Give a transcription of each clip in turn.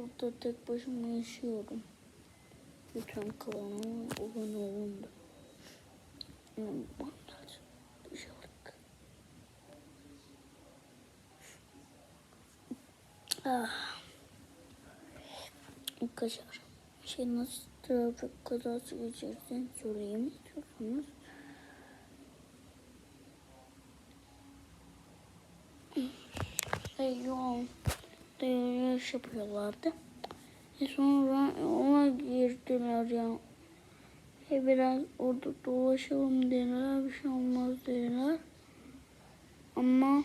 burada tek başıma yaşıyorum. Lütfen kanalıma abone olun da. Unutmayın. Dışarılık. Ah. Arkadaşlar şey nasıl trafik kazası geçirdiğini sorayım istiyorsanız. E, yol yürüyüş yapıyorlardı. E sonra ona girdiler ya. E biraz orada dolaşalım dediler. Bir şey olmaz dediler. Ama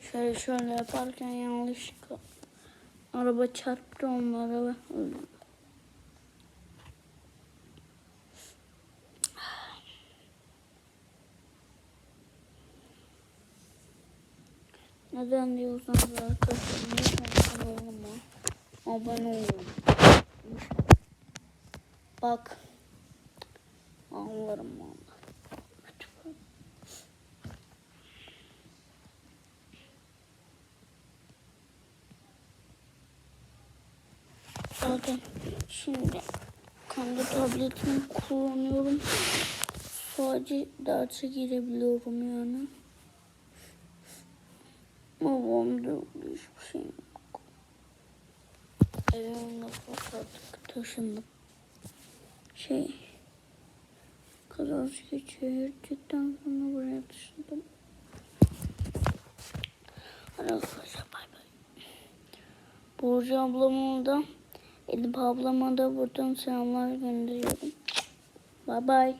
şöyle şöyle yaparken yanlışlıkla araba çarptı onlara ve öldü. Neden diyorsanız arkadaşlar lütfen kanalıma abone olun. Bak. Anlarım valla. Zaten şimdi kendi tabletimi kullanıyorum. Sadece derse girebiliyorum yani. Babamda hiçbir şey yok. Evimde artık taşındım. Şey, kazası geçirdikten sonra buraya taşındım. Arkadaşlar bay bay. Burcu ablama da Elif ablama da buradan selamlar gönderiyorum. Bay bay.